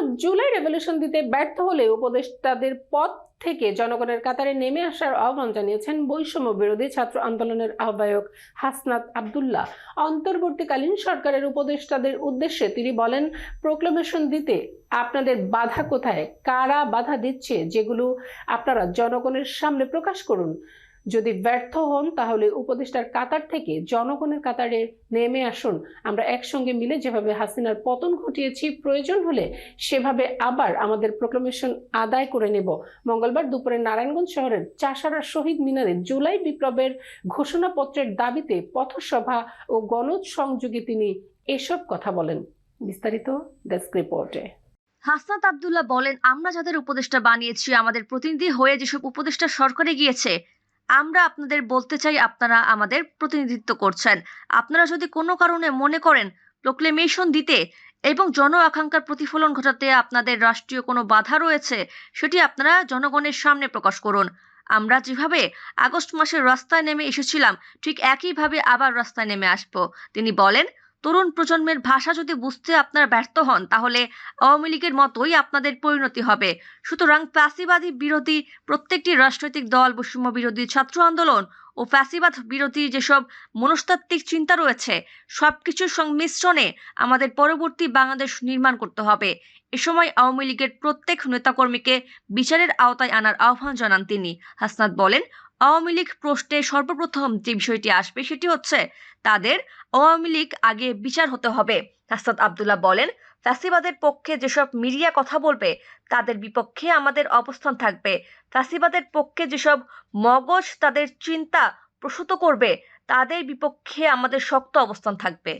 Of July revolution দিতে ব্যর্থ হলে উপদেষ্টাদের পদ থেকে জনগণের কাতারে নেমে আসার আহ্বান জানিয়েছেন বৈষম্য বিরোধী ছাত্র আন্দোলনের আহ্বায়ক হাসনাত আবদুল্লাহ। অন্তর্বর্তীকালীন সরকারের উপদেষ্টাদের উদ্দেশ্যে তিনি বলেন, প্রোক্লামেশন দিতে আপনাদের বাধা কোথায়? কারা বাধা দিচ্ছে যেগুলো আপনারা জনগণের সামনে প্রকাশ করুন? যদি ব্যর্থ হন, তাহলে উপদেষ্টার কাতার থেকে জনগণের কাতারে নেমে আসুন। আমরা একসঙ্গে মিলে যেভাবে হাসিনার পতন ঘটিয়েছি, প্রয়োজন হলে সেভাবে আবার আমাদের প্রোক্লামেশন আদায় করে নেব। মঙ্গলবার দুপুরে নারায়ণগঞ্জ শহরের চাষারা শহীদ মিনারে জুলাই বিপ্লবের ঘোষণাপত্রের দাবিতে পথসভা ও গণজ সংযোগে তিনি এসব কথা বলেন। বিস্তারিত ডেস্ক রিপোর্টে। হাসনাত আবদুল্লাহ বলেন, আমরা যাদের উপদেষ্টা বানিয়েছি, আমাদের প্রতিনিধি হয়ে যেসব উপদেষ্টা সরকারে গিয়েছে আমরা আপনাদের বলতে চাই আপনারা আমাদের প্রতিনিধিত্ব করছেন। আপনারা যদি কোনো কারণে মনে করেন প্রোক্লেমেশন দিতে এবং জন আকাঙ্ক্ষার প্রতিফলন ঘটাতে আপনাদের রাষ্ট্রীয় কোনো বাধা রয়েছে, সেটি আপনারা জনগণের সামনে প্রকাশ করুন। আমরা যেভাবে আগস্ট মাসে রাস্তায় নেমে এসেছিলাম, ঠিক একইভাবে আবার রাস্তায় নেমে আসব। তিনি বলেন তরুণ প্রজন্মের ভাষা যদি বুঝতে আপনারা ব্যর্থ হন, তাহলে আওয়ামী লীগের মতোই আপনাদের পরিণতি হবে। সুতরাং ফ্যাসিবাদী বিরোধী প্রত্যেকটি রাজনৈতিক দল, বৈষম্য বিরোধী ছাত্র আন্দোলন ও ফ্যাসিবাদ বিরোধী যেসব মনস্তাত্ত্বিক চিন্তা রয়েছে, সবকিছুর সংমিশ্রণে আমাদের পরবর্তী বাংলাদেশ নির্মাণ করতে হবে। এ সময় আওয়ামী লীগের প্রত্যেক নেতাকর্মীকে বিচারের আওতায় আনার আহ্বান জানান তিনি। হাসনাত বলেন আওয়ামী লীগ প্রশ্নে সর্বপ্রথম যে বিষয়টি আসবে সেটি হচ্ছে তাদের আওয়ামী লীগ আগে বিচার হতে হবে। হাসনাত আবদুল্লাহ বলেন, ফ্যাসিবাদের পক্ষে যেসব মিডিয়া কথা বলবে, তাদের বিপক্ষে আমাদের অবস্থান থাকবে। ফ্যাসিবাদের পক্ষে যেসব মগজ তাদের চিন্তা প্রসূত করবে, তাদের বিপক্ষে আমাদের শক্ত অবস্থান থাকবে।